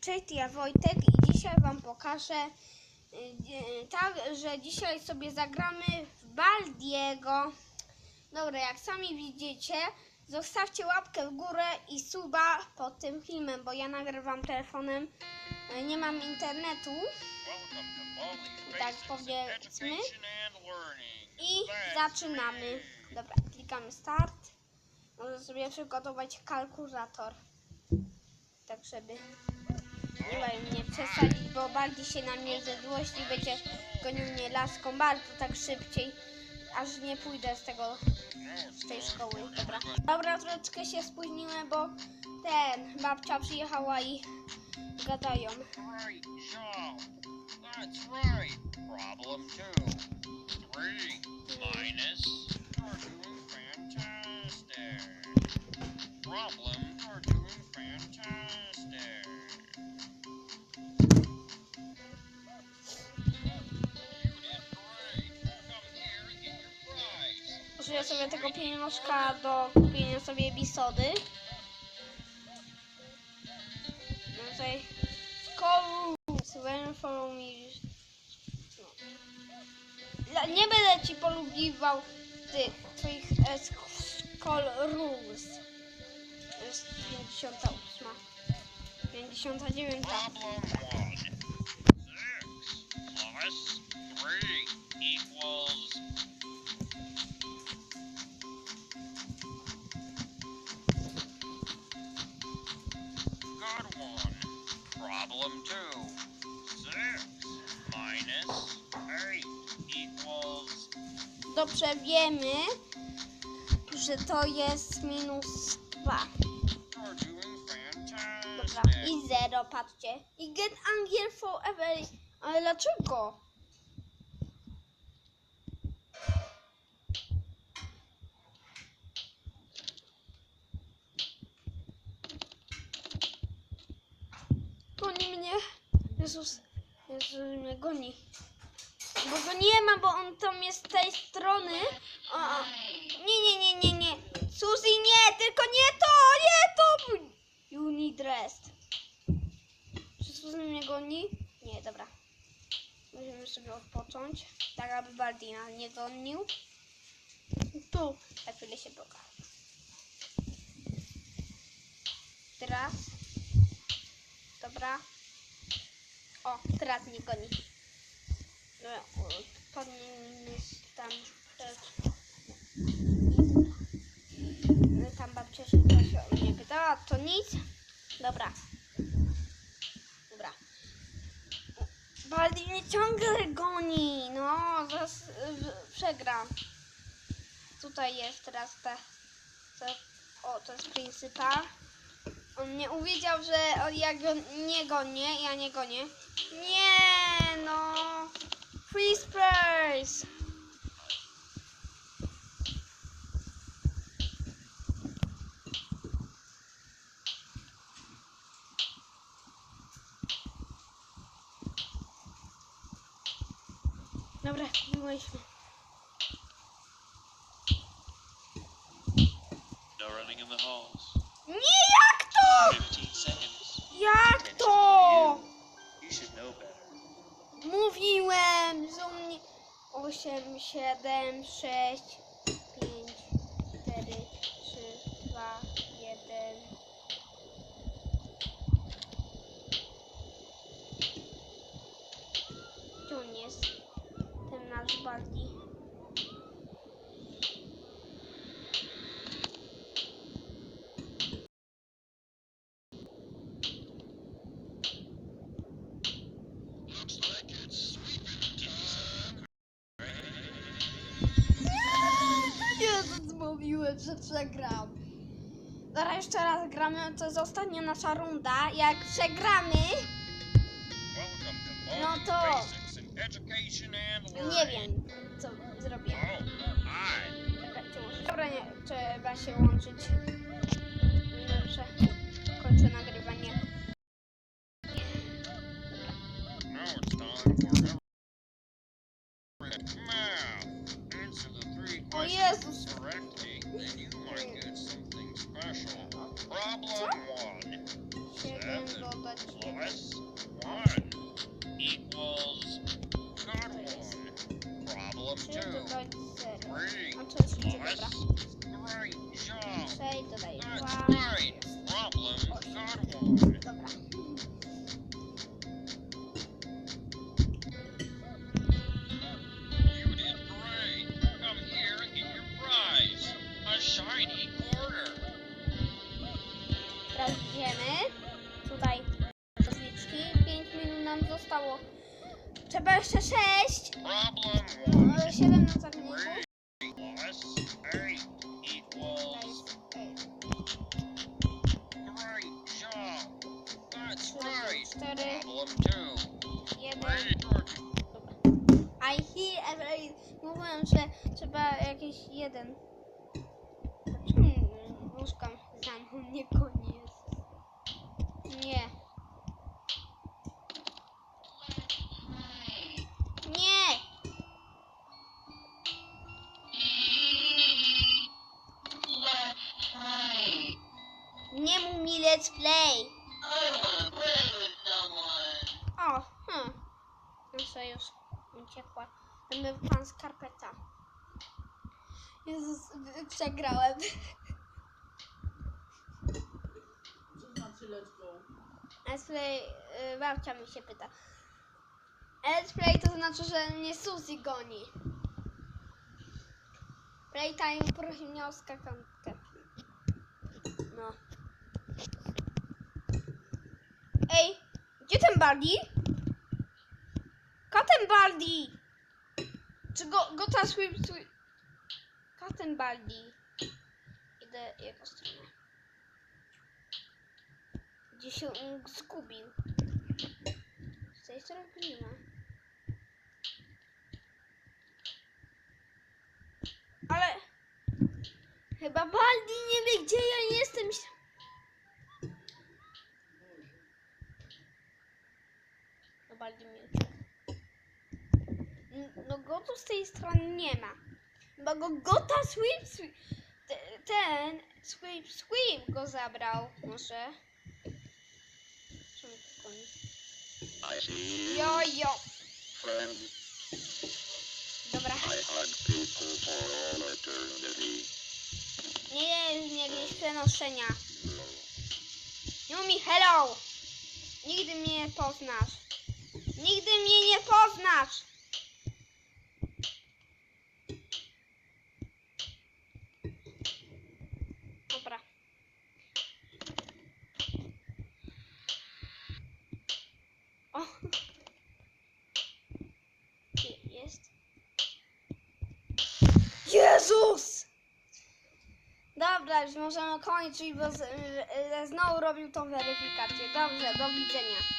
Cześć, ja Wojtek i dzisiaj Wam pokażę y, y, tak, że dzisiaj sobie zagramy w Baldiego. Dobra, jak sami widzicie, zostawcie łapkę w górę i suba pod tym filmem, bo ja nagrywam telefonem, y, nie mam internetu Tak powiedzmy. i zaczynamy. Dobra, klikamy start. Może sobie przygotować kalkulator. Tak, żeby nie mają mnie przesadzić, bo bardziej się na mnie ze złości będzie gonił mnie laską bardzo tak szybciej, aż nie pójdę z tego, z tej szkoły. Dobra, dobra troszeczkę się spóźniłem, bo ten, babcia przyjechała i gadają. That's right. Problem two. Three minus. You're doing fantastic. Problem. You're doing fantastic. Użyję sobie tego pieniążka do kupienia sobie bisody. No tutaj Skorus, when follow me. Nie będę ci polubiwał tych twoich e, Rules. Jest 58. 59. Problem two. Six minus eight equals Dobrze wiemy, że to jest minus 2. Dobra, i 0, patrzcie. I get angry forever. Ale dlaczego? Goni mnie. Jezus, Jezus mnie goni. Bo go nie ma, bo on tam jest z tej strony. O, o. Nie, nie, nie, nie, nie. Suzy, nie, tylko nie to, nie to. You need rest. Suzy mnie goni? Nie, dobra. Musimy sobie odpocząć, tak aby Baldina nie gonił. Tu, za chwilę się bloka. Teraz. Dobra. O, teraz nie goni. Dobra, o, Podniemy tam. No, Tam babcia się coś o mnie pytała, to nic. Dobra. Baldi mnie ciągle goni. No, y, przegram. Tutaj jest teraz ta, o, to jest pryncypal. On mnie uwiedział, że ja go nie gonię, ja nie gonię. Nie, no. Free. Dobra, kupiłyśmy. No running in the halls. Nie, jak to? 15 seconds. Jak to? Mówiłem, że mnie 8, 7, 6, 5, 4, 3, 2, 1. Gdzie on jest? Ten nasz Baldi. Jezus, mówiłem, że przegram. Zaraz jeszcze raz gramy, to jest ostatnia nasza runda. Jak przegramy, No to- nie wiem, co zrobię. Oh, Dobra, nie, trzeba się łączyć. Dobrze, kończę nagrywanie. Teraz idziemy. Tutaj rozliczki. 5 minut nam zostało. Trzeba jeszcze 6. Problem one. 7 na good. I hear every... Mówiłem, że trzeba jakiś jeden. Nie mów mi let's play. O, hm. Muszę już uciekła. Będę pan skarpeta. Jezus, przegrałem. Co znaczy let's go? Let's play, y, babcia mi się pyta. Let's play to znaczy, że mnie Suzy goni. Playtime prosi mnie o skakankę. No. Ej, gdzie ten Baldi? Katen Baldi! Czy go, go ta sweep, sweep... Katen Baldi. Idę jego stronę. Gdzie się on zgubił? Z tej strony. Ale... Chyba Baldi nie wie, gdzie ja jestem. Baldi mi uciekł. N- No go tu z tej strony nie ma. Bo go Gota Sweep, sweep te- ten Sweep Sweep go zabrał. Może. Jo, jo. Dobra. Nie, nie, nie przenoszenia. Nie mów mi hello. Nigdy mnie nie poznasz. Nigdy mnie nie poznasz. Dobra. O. Jest? Jezus! Dobra, już możemy kończyć, bo z, y, y, znowu robił tą weryfikację. Dobrze, do widzenia.